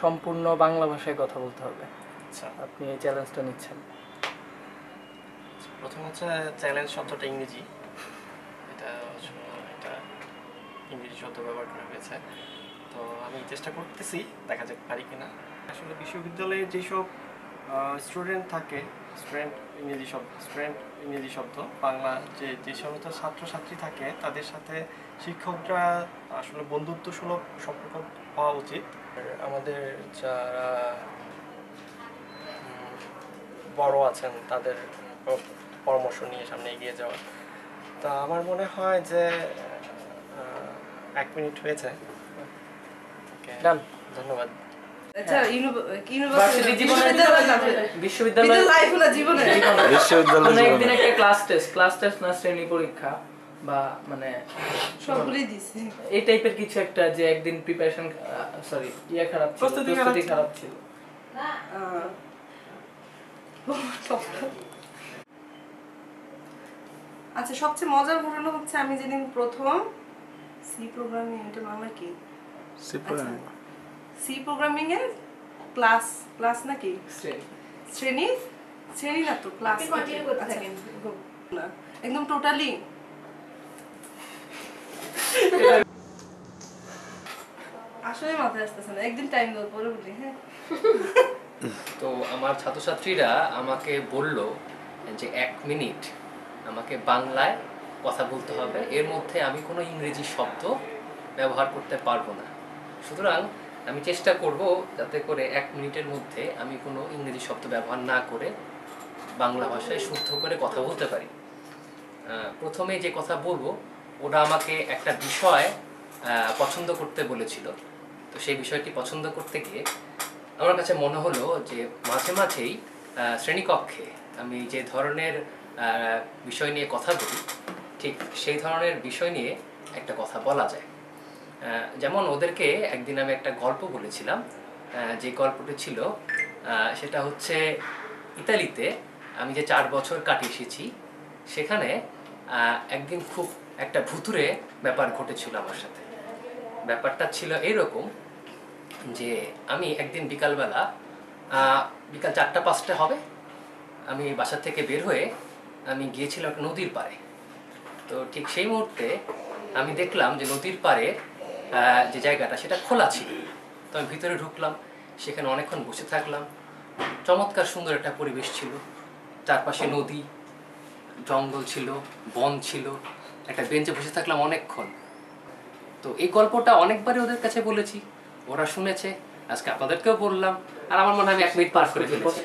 সম্পূর্ণ বাংলা ভাষায় কথা বলতে হবে। আচ্ছা। আপনি এই চ্যালেঞ্জটা নিচ্ছেন। প্রথম হচ্ছে চ্যালেঞ্জ শব্দটা ইংরেজি। এটা এটা ইংরেজি শব্দ ব্যবহার করা হয়েছে। তো আমি চেষ্টা করতেছি দেখা যাক পারি কিনা। আসলে বিশ্ববিদ্যালয়ে যেসব স্টুডেন্ট থাকে স্টুডেন্ট ইংরেজি শব্দ স্টুডেন্ট ইংরেজি শব্দ বাংলা যে যে সমস্ত ছাত্রছাত্রী থাকে তাদের সাথে শিক্ষকরা আসলে বন্ধুত্ব সুলভ সম্পর্ক হওয়া উচিত। আমাদের যারা বড় আছেন তাদের পরামর্শ নিয়ে সামনে এগিয়ে যাওয়া। তা আমার মনে হয় যে এক মিনিট হয়েছে। ওকে ধন্যবাদ। পরীক্ষা বা মানে এই টাইপের কিছু একটা যে একদিন প্রিপারেশন সরি ইয়ে খারাপ প্রস্তুতি খারাপ ছিল। খারাপ ছিল। আহ, সব- আচ্ছা সবচেয়ে মজার ঘটনা হচ্ছে আমি যেদিন প্রথম সি প্রোগ্রামিং এটা বাংলা কি? সি প্রোগ্রামিং এর ক্লাস ক্লাস নাকি? শ্রেণি শ্রেণি? শ্রেণি না তো ক্লাস করতে আচ্ছা, থাকেন। না একদম টোটালি আসলে মাথায় আসতেছে না একদিন টাইম দাও পরে বলি হ্যাঁ। তো আমার ছাত্রছাত্রীরা আমাকে বলল যে এক মিনিট আমাকে বাংলায় কথা বলতে হবে। এর মধ্যে আমি কোনো ইংরেজি শব্দ ব্যবহার করতে পারব না। সুতরাং আমি চেষ্টা করব যাতে করে এক মিনিটের মধ্যে আমি কোনো ইংরেজি শব্দ ব্যবহার না করে বাংলা ভাষায় শুদ্ধ করে কথা বলতে পারি। প্রথমে যে কথা বলব, ওরা আমাকে একটা বিষয় পছন্দ করতে বলেছিল। তো সেই বিষয়টি পছন্দ করতে গিয়ে আমার কাছে মনে হলো যে মাঝে মাঝেই শ্রেণীকক্ষে আমি যে ধরনের বিষয় নিয়ে কথা বলি, ঠিক সেই ধরনের বিষয় নিয়ে একটা কথা বলা যায়। যেমন ওদেরকে একদিন আমি একটা গল্প বলেছিলাম যে গল্পটি ছিল সেটা হচ্ছে ইতালিতে আমি যে চার বছর কাটিয়ে এসেছি, সেখানে একদিন খুব একটা ভুতুরে ব্যাপার ঘটেছিল আমার সাথে। ব্যাপারটা ছিল এইরকম যে আমি একদিন বিকালবেলা বিকাল চারটা পাঁচটা হবে, আমি বাসা থেকে বের হয়ে আমি গিয়েছিলাম একটা নদীর পাড়ে। তো ঠিক সেই মুহূর্তে আমি দেখলাম যে নদীর পাড়ে যে জায়গাটা সেটা খোলা ছিল। তো আমি ভিতরে ঢুকলাম সেখানে অনেকক্ষণ বসে থাকলাম। চমৎকার সুন্দর একটা পরিবেশ ছিল। চারপাশে নদী জঙ্গল ছিল বন ছিল একটা বেঞ্চে বসে থাকলাম অনেকক্ষণ। তো এই গল্পটা অনেকবারই ওদের কাছে বলেছি। ওরা শুনেছে আজকে আপনাদেরকেও বললাম আর আমার মনে হয় আমি এক মিনিট পার করে ফেলেছি।